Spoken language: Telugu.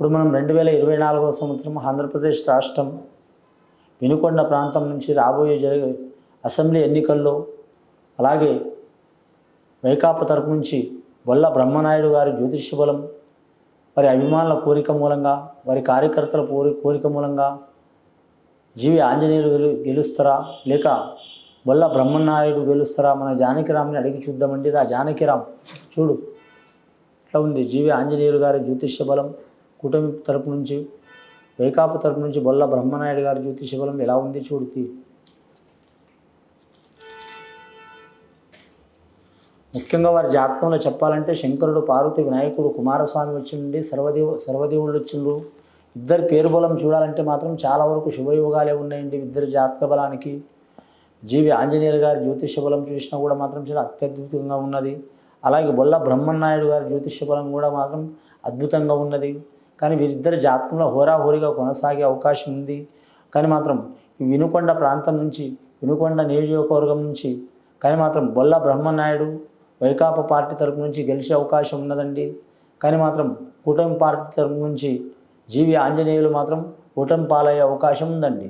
ఇప్పుడు మనం రెండు వేల ఇరవై నాలుగవ సంవత్సరం ఆంధ్రప్రదేశ్ రాష్ట్రం వినుకొండ ప్రాంతం నుంచి రాబోయే జరిగే అసెంబ్లీ ఎన్నికల్లో అలాగే వైకాపా తరపు నుంచి బొల్ల బ్రహ్మనాయుడు గారి జ్యోతిష్య బలం వారి అభిమానుల కోరిక మూలంగా వారి కార్యకర్తల కోరి కోరిక మూలంగా జీవి ఆంజనేయులు గెలు గెలుస్తారా? లేక బొల్ల బ్రహ్మనాయుడు గెలుస్తారా? మన జానకిరామ్ని అడిగి చూద్దామండి. ఆ జానకిరామ్ చూడు. ఇట్లా ఉంది. జీవి ఆంజనేయులు గారి జ్యోతిష్య బలం కూటమి తరపు నుంచి వైకాపు తరపు నుంచి బొల్ల బ్రహ్మనాయుడు గారి జ్యోతిష్య బలం ఎలా ఉంది చూడు ముఖ్యంగా వారి జాతకంలో చెప్పాలంటే శంకరుడు పార్వతి వినాయకుడు కుమారస్వామి వచ్చిండి సర్వదేవ సర్వదేవుళ్ళు వచ్చిండ్రు ఇద్దరి పేరు బలం చూడాలంటే మాత్రం చాలా వరకు శుభయోగాలే ఉన్నాయండి ఇద్దరి జాతక బలానికి. జీవి ఆంజనేయులు గారి జ్యోతిష్య బలం చూసినా కూడా మాత్రం చాలా అత్యద్భుతంగా ఉన్నది. అలాగే బొల్ల బ్రహ్మన్నాయుడు గారి జ్యోతిష్య బలం కూడా మాత్రం అద్భుతంగా ఉన్నది. కానీ వీరిద్దరి జాతకంలో హోరాహోరీగా కొనసాగే అవకాశం ఉంది. కానీ మాత్రం వినుకొండ ప్రాంతం నుంచి వినుకొండ నియోజకవర్గం నుంచి కానీ మాత్రం బొల్ల బ్రహ్మనాయుడు వైకాపా పార్టీ తరపు నుంచి గెలిచే అవకాశం ఉన్నదండి. కానీ మాత్రం కూటమి పార్టీ తరపు నుంచి జీవి ఆంజనేయులు మాత్రం కూటమి పాలయ్యే అవకాశం ఉందండి.